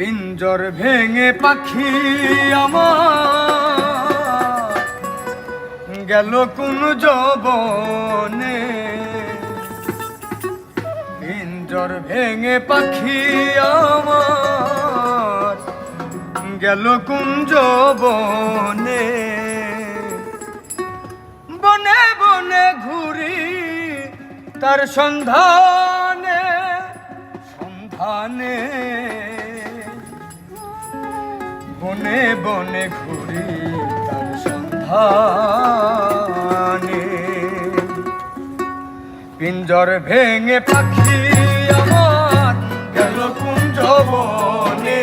পিঞ্জর ভেঙে পাখি আমার। গেল কোন জবনে পিঞ্জর ভেঙে পাখি আমার। গেল কোন জবনে বনে বনে ঘুরি তার সন্ধানে সন্ধানে। বনে বনে ঘুরি তার সন্ধানে। পিঞ্জর ভেঙে পাখি আমার গেল কুঞ্জবনে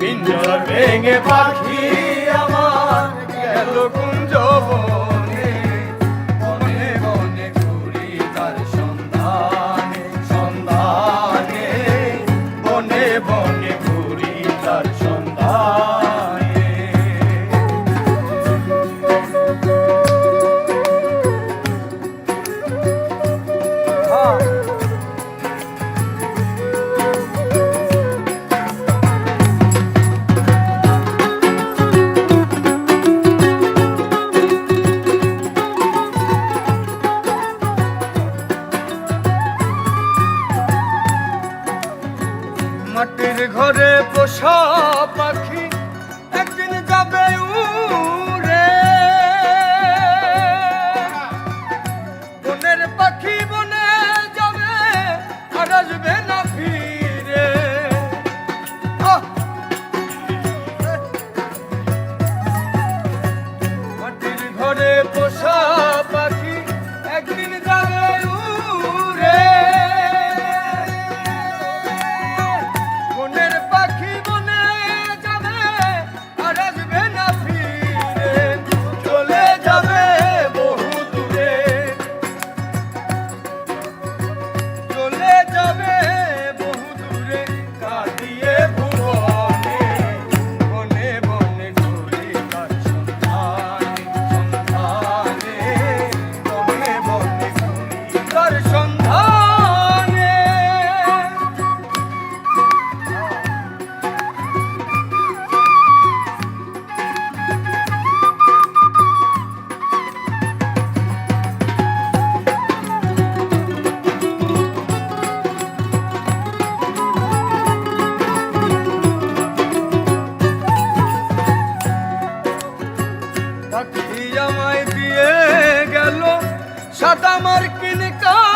পিঞ্জর ভেঙে পাখি মাটির ঘরে পোষা পাখি একদিন যাবে উ সাক্ষী আমায় দিয়ে গেল সাদা মার্কিন কা